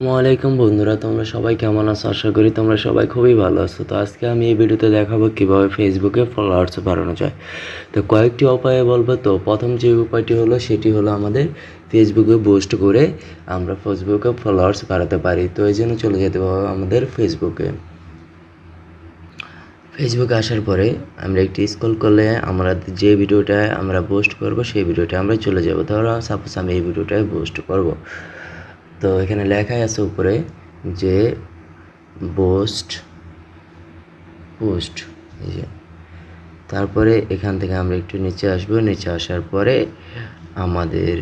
আসসালামু আলাইকুম বন্ধুরা, তোমরা সবাই কেমন আছো? আশা করি তোমরা সবাই খুবই ভালো আছো। তো আজকে আমি এই ভিডিওতে দেখাবো কীভাবে ফেসবুকে ফলোয়ার্স বাড়ানো যায়। তো কয়েকটি উপায়ে বলব তো। প্রথম যে উপায়টি হলো, সেটি হলো আমাদের ফেসবুকে পোস্ট করে আমরা ফেসবুকে ফলোয়ার্স বাড়াতে পারি। তো এই জন্য চলে যেতে হবে আমাদের ফেসবুকে ফেসবুকে আসার পরে আমরা একটি স্ক্রল করলে আমরা যে ভিডিওটায় আমরা পোস্ট করব, সেই ভিডিওটা আমরা চলে যাব। ধরো সাপোজ আমি এই ভিডিওটায় পোস্ট করব। তো এখানে লেখাই আছে উপরে যে পোস্ট পোস্ট, এই যে। তারপরে এখান থেকে আমরা একটু নিচে আসব। নিচে আসার পরে আমাদের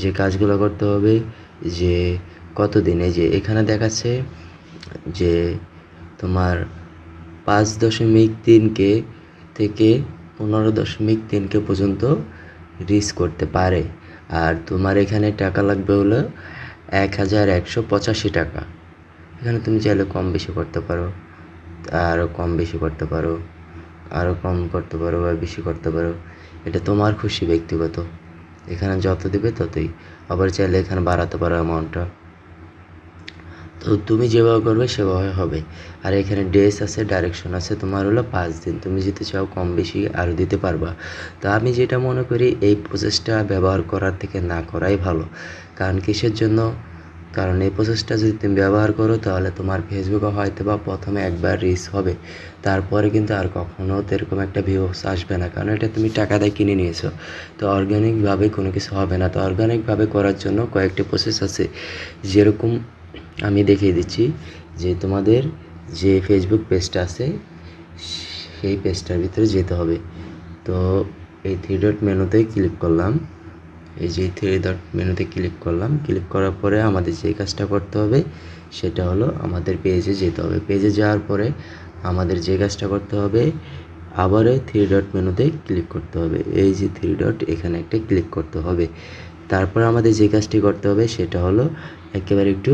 যে কাজগুলো করতে হবে, যে কতদিনে যে এখানে দেখাচ্ছে যে তোমার পাঁচ দশমিক তিনকে থেকে পনেরো দশমিক তিনকে পর্যন্ত রিচ করতে পারে। আর তোমার এখানে টাকা লাগবে হলো এক হাজার একশো পঁচাশি টাকা। এখানে তুমি চাইলে কম বেশি করতে পারো আরও কম বেশি করতে পারো আরও কম করতে পারো বা বেশি করতে পারো। এটা তোমার খুশি ব্যক্তিগত। এখানে যত দেবে ততই। আবার চাইলে এখানে বাড়াতে পারো অ্যামাউন্টটা তো তুমি যেভাবে করবে, সেভাবে হবে। আর এখানে ড্রেস আছে ডাইরেকশন আছে, তোমার হলো পাঁচ দিন। তুমি যেতে চাও কম বেশি আরও দিতে পারবা। তো আমি যেটা মনে করি, এই প্রসেসটা ব্যবহার করার থেকে না করাই ভালো। কারণ কিসের জন্য? কারণ এই প্রসেসটা যদি তুমি ব্যবহার করো, তাহলে তোমার ফেসবুকে হয়তো বা প্রথমে একবার রিচ হবে। তারপরে কিন্তু আর কখনও এরকম একটা ভিউস আসবে না। কারণ এটা তুমি টাকা দিয়ে কিনে নিয়েছো। তো অর্গ্যানিকভাবে কোনো কিছু হবে না। তো অর্গ্যানিকভাবে করার জন্য কয়েকটি প্রসেস আছে। যেরকম আমি দেখিয়ে দিচ্ছি যে তোমাদের যে ফেসবুক পেজটা আছে, সেই পেজটার ভিতরে যেতে হবে। তো এই থ্রি ডট মেনুতে ক্লিক করলাম। এই যে থ্রি ডট মেনুতে ক্লিক করলাম। ক্লিক করার পরে আমাদের যে কাজটা করতে হবে, সেটা হলো আমাদের পেজে যেতে হবে। পেজে যাওয়ার পরে আমাদের যে কাজটা করতে হবে আবার এই থ্রি ডট মেনুতে ক্লিক করতে হবে। এই যে থ্রি ডট এখানে একটা ক্লিক করতে হবে। তারপর আমাদের যে কাজটি করতে হবে, সেটা হলো একেবারে একটু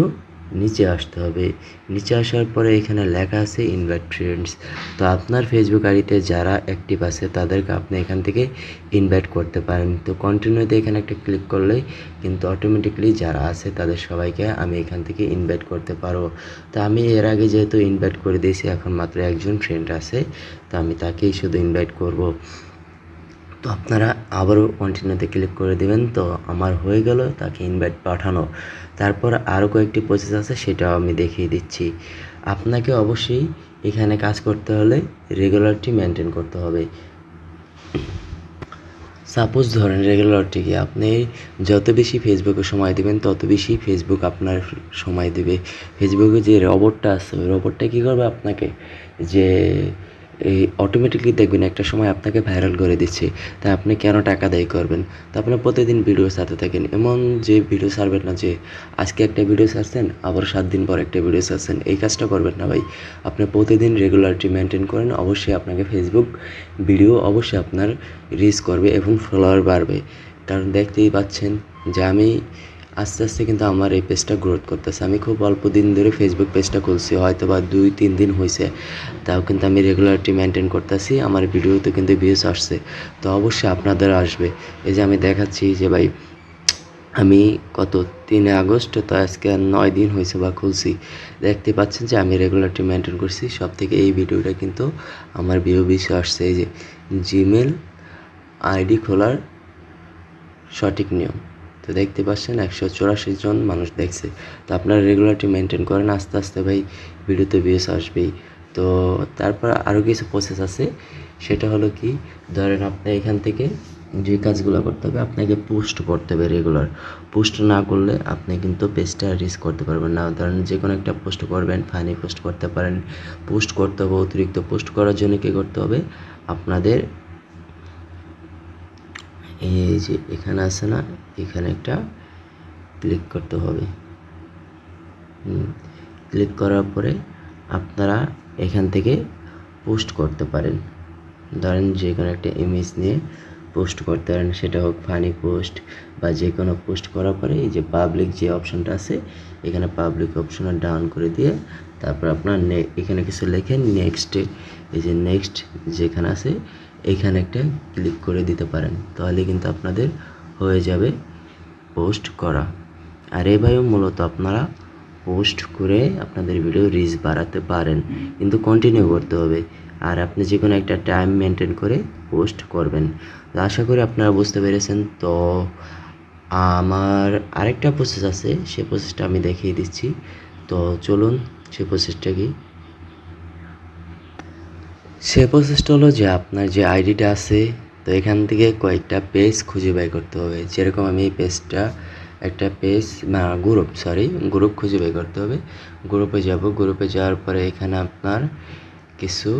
নিচে আসতে হবে। নিচে আসার পরে এখানে লেখা আছে ইনভাইট ফ্রেন্ডস তো আপনার ফেসবুক আইডিতে যারা অ্যাক্টিভ আছে, তাদেরকে আপনি এখান থেকে ইনভাইট করতে পারেন। তো কন্টিনিউতে এখানে একটা ক্লিক করলেই কিন্তু অটোমেটিকলি যারা আছে, তাদের সবাইকে আমি এখান থেকে ইনভাইট করতে পারব। তো আমি এর আগে যেহেতু ইনভাইট করে দিয়েছি, এখন মাত্র একজন ফ্রেন্ড আছে, তো আমি তাকেই শুধু ইনভাইট করব। তো আপনারা আবারও কন্টিনিউতে ক্লিক করে দেবেন। তো আমার হয়ে গেল, তাকে ইনভাইট পাঠানো। তারপর আরও কয়েকটি প্রসেস আছে, সেটাও আমি দেখিয়ে দিচ্ছি। আপনাকে অবশ্যই এখানে কাজ করতে হলে রেগুলারটি মেনটেন করতে হবে। সাপোজ ধরেন রেগুলারটি কি? আপনি যত বেশি ফেসবুকে সময় দেবেন, তত বেশি ফেসবুক আপনার সময় দেবে। ফেসবুকে যে রবটটা আছে, ওই রবটটা কী করবে আপনাকে? যে এই অটোমেটিকলি দেখবেন একটা সময় আপনাকে ভাইরাল করে দিচ্ছে, তা আপনি কেন টাকা দায়ী করবেন? তা আপনি প্রতিদিন ভিডিও ছাড়তে থাকেন। এমন যে ভিডিও ছাড়বেন না যে, আজকে একটা ভিডিও ছাড়ছেন আবার সাত দিন পর একটা ভিডিও ছাড়ছেন এই কাজটা করবেন না ভাই। আপনি প্রতিদিন রেগুলারিটি মেনটেন করেন, অবশ্যই আপনাকে ফেসবুক ভিডিও অবশ্যই আপনার রিচ করবে এবং ফলোয়ার বাড়বে। কারণ দেখতেই পাচ্ছেন যে আমি আস্তে আস্তে কিন্তু আমার এই পেজটা গ্রোথ করতেছে। আমি খুব অল্প দিন ধরে ফেসবুক পেজটা খুলছি হয়তো বা দুই, তিন দিন হয়েছে তাও কিন্তু আমি রেগুলারিটি মেনটেন করতেছি, আমার ভিডিওতে কিন্তু ভিউজ আসছে। তো অবশ্যই আপনাদের আসবে। এই যে আমি দেখাচ্ছি যে ভাই, আমি কত, তিনে আগস্ট, তো আজকে নয় দিন হয়েছে বা খুলছি। দেখতে পাচ্ছেন যে আমি রেগুলারটি মেনটেন করছি। সব থেকে এই ভিডিওটা কিন্তু আমার ভিউ বেশি আসছে। এই যে জিমেল আইডি খোলার সঠিক নিয়ম। তো দেখতে পাচ্ছেন, একশো চুরাশি জন মানুষ দেখছে। তো আপনারা রেগুলারটি মেনটেন করেন, আস্তে আস্তে ভাই ভিডিওতে ভিউস আসবেই। তো তারপর আরও কিছু প্রসেস আছে। সেটা হলো কি, ধরেন আপনি এখান থেকে যে কাজগুলো করতে হবে, আপনাকে পোস্ট করতে হবে রেগুলার পোস্ট না করলে আপনি কিন্তু পেজটা রিচ করতে পারবেন না। ধরেন যে কোনো একটা পোস্ট করবেন ফানি পোস্ট করতে পারেন। পোস্ট করতে হবে, অতিরিক্ত পোস্ট করার জন্য কী করতে হবে? আপনাদের এই যে এখানে আছে না, এখানে একটা ক্লিক করতে হবে। ক্লিক করার পরে আপনারা এখান থেকে পোস্ট করতে পারেন। ধরেন যে কোনো একটা ইমেজ নিয়ে পোস্ট করতে পারেন, সেটা হোক ফানি পোস্ট বা যে কোনো পোস্ট করার পরে এই যে পাবলিক যে অপশনটা আছে, এখানে পাবলিক অপশনে ডাউন করে দিয়ে তারপর আপনার এখানে কিছু লেখেন নেক্সটে এই যে নেক্সট যেখানে আছে এইখানে একটা ক্লিক করে দিতে পারেন, তাহলে কিন্তু আপনাদের হয়ে যাবে পোস্ট করা। আর এভাবেও মূলত আপনারা পোস্ট করে আপনাদের ভিডিও রিচ বাড়াতে পারেন, কিন্তু কন্টিনিউ করতে হবে। আর আপনি যে কোনো একটা টাইম মেনটেন করে পোস্ট করবেন। তো আশা করি আপনারা বুঝতে পেরেছেন। তো আমার আরেকটা প্রসেস আছে, সে প্রসেসটা আমি দেখিয়ে দিচ্ছি। তো চলুন সেই প্রসেসটা কি? সে প্রসেসটা হলো যে আপনার যে আইডিটা আছে, তো এখান থেকে কয়েকটা পেজ খুঁজে বের করতে হবে। যেরকম আমি এই পেজটা, একটা পেজ, না, গ্রুপ সরি গ্রুপ খুঁজে বের করতে হবে। গ্রুপে যাব, গ্রুপে যাওয়ার পরে এখানে আপনার কিছু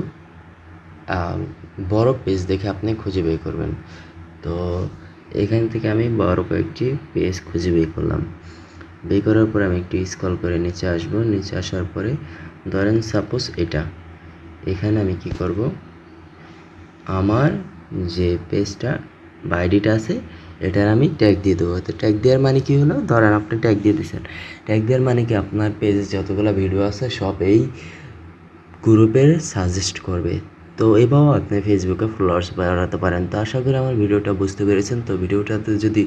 বড় পেজ দেখে আপনি খুঁজে বের করবেন। তো এখান থেকে আমি বড় কয়েকটি পেজ খুঁজে বের করলাম। বের করার পরে আমি একটু স্ক্রল করে নিচে আসব। নিচে আসার পরে ধরেন সাপোজ এটা। এখানে আমি কি করব? আমার যে পেজটা বা আইডিটা আছে, এটার আমি ট্যাগ দিয়ে দেবো। তো ট্যাগ দেওয়ার মানে কি হলো? ধরেন আপনি ট্যাগ দিয়ে দিয়েছেন ট্যাগ দেওয়ার মানে কি? আপনার পেজে যতগুলো ভিডিও আছে, সব এই গ্রুপের সাজেস্ট করবে। তো এভাবেও আপনি ফেসবুকে ফলোয়ার্স বাড়াতে পারেন। তো আশা করি আমার ভিডিওটা বুঝতে পেরেছেন। তো ভিডিওটাতে যদি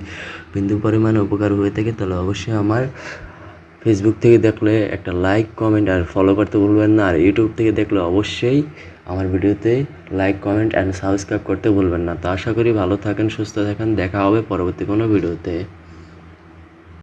বিন্দু পরিমাণে উপকার হয়ে থাকে, তাহলে অবশ্যই আমার ফেসবুক থেকে দেখলে একটা লাইক কমেন্ট আর ফলো করতে ভুলবেন না। আর ইউটিউব থেকে দেখলে অবশ্যই আমার ভিডিওতে লাইক কমেন্ট অ্যান্ড সাবস্ক্রাইব করতে ভুলবেন না। তো আশা করি ভালো থাকেন, সুস্থ থাকেন। দেখা হবে পরবর্তী কোনো ভিডিওতে।